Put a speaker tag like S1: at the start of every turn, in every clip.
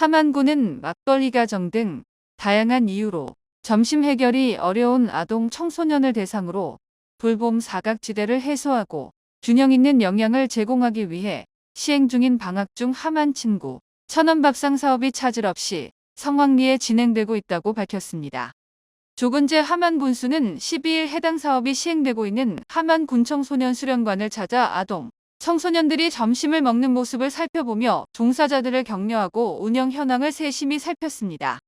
S1: 함안군은 막걸리 가정 등 다양한 이유로 점심 해결이 어려운 아동 청소년을 대상으로 돌봄 사각지대를 해소하고 균형 있는 영양을 제공하기 위해 시행 중인 방학 중 함안 친구 천원 밥상 사업이 차질 없이 성황리에 진행되고 있다고 밝혔습니다. 조근재 함안 군수는 12일 해당 사업이 시행되고 있는 함안 군청소년 수련관을 찾아 아동, 청소년들이 점심을 먹는 모습을 살펴보며 종사자들을 격려하고 운영 현황을 세심히 살폈습니다.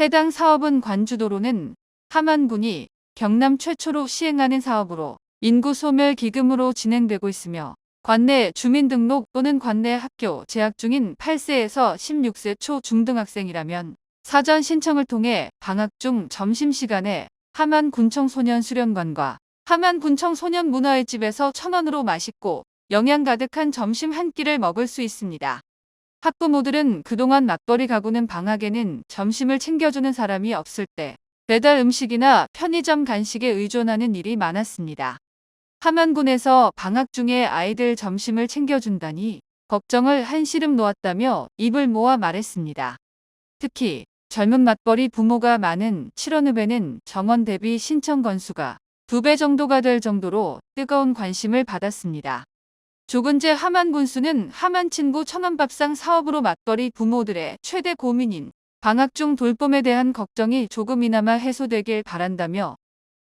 S1: 해당 사업은 관주도로는 함안군이 경남 최초로 시행하는 사업으로 인구 소멸 기금으로 진행되고 있으며 관내 주민등록 또는 관내 학교 재학 중인 8세에서 16세 초 중등학생이라면 사전 신청을 통해 방학 중 점심시간에 함안군청 소년 수련관과 함안군청 소년 문화의 집에서 천원으로 맛있고 영양 가득한 점심 한 끼를 먹을 수 있습니다. 학부모들은 그동안 막걸리 가구는 방학에는 점심을 챙겨주는 사람이 없을 때 배달 음식이나 편의점 간식에 의존하는 일이 많았습니다. 함안군에서 방학 중에 아이들 점심을 챙겨준다니 걱정을 한시름 놓았다며 입을 모아 말했습니다. 특히 젊은 맞벌이 부모가 많은 7원읍에는 정원 대비 신청 건수가 두 배 정도가 될 정도로 뜨거운 관심을 받았습니다. 조근재 함안 군수는 함안 친구 천원밥상 사업으로 맞벌이 부모들의 최대 고민인 방학 중 돌봄에 대한 걱정이 조금이나마 해소되길 바란다며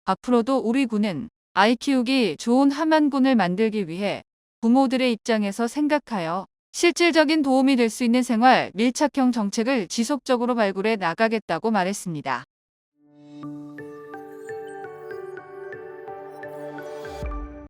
S1: 앞으로도 우리 군은 아이 키우기 좋은 함안군을 만들기 위해 부모들의 입장에서 생각하여 실질적인 도움이 될 수 있는 생활 밀착형 정책을 지속적으로 발굴해 나가겠다고 말했습니다.